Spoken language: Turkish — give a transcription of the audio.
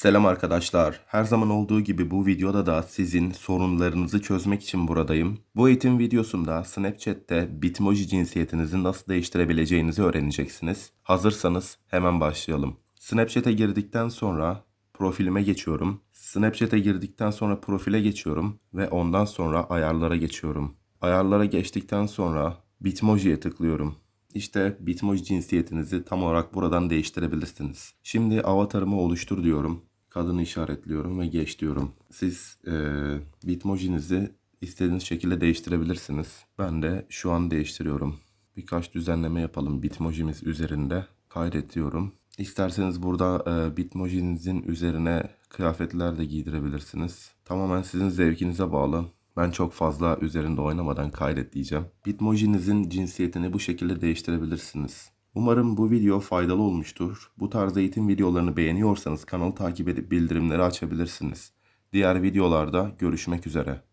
Selam arkadaşlar. Her zaman olduğu gibi bu videoda da sizin sorunlarınızı çözmek için buradayım. Bu eğitim videosunda Snapchat'te Bitmoji cinsiyetinizi nasıl değiştirebileceğinizi öğreneceksiniz. Hazırsanız hemen başlayalım. Snapchat'e girdikten sonra profilime geçiyorum. Snapchat'e girdikten sonra profile geçiyorum ve ondan sonra ayarlara geçiyorum. Ayarlara geçtikten sonra Bitmoji'ye tıklıyorum. İşte Bitmoji cinsiyetinizi tam olarak buradan değiştirebilirsiniz. Şimdi avatarımı oluştur diyorum. Kadını işaretliyorum ve geç diyorum. Siz eee Bitmojinizi istediğiniz şekilde değiştirebilirsiniz. Ben de şu an değiştiriyorum. Birkaç düzenleme yapalım Bitmojimiz üzerinde. Kaydet diyorum. İsterseniz burada e, Bitmojinizin üzerine kıyafetler de giydirebilirsiniz. Tamamen sizin zevkinize bağlı. Ben çok fazla üzerinde oynamadan kaydet diyeceğim. Bitmojinizin cinsiyetini bu şekilde değiştirebilirsiniz. Umarım bu video faydalı olmuştur. Bu tarz eğitim videolarını beğeniyorsanız kanalı takip edip bildirimleri açabilirsiniz. Diğer videolarda görüşmek üzere.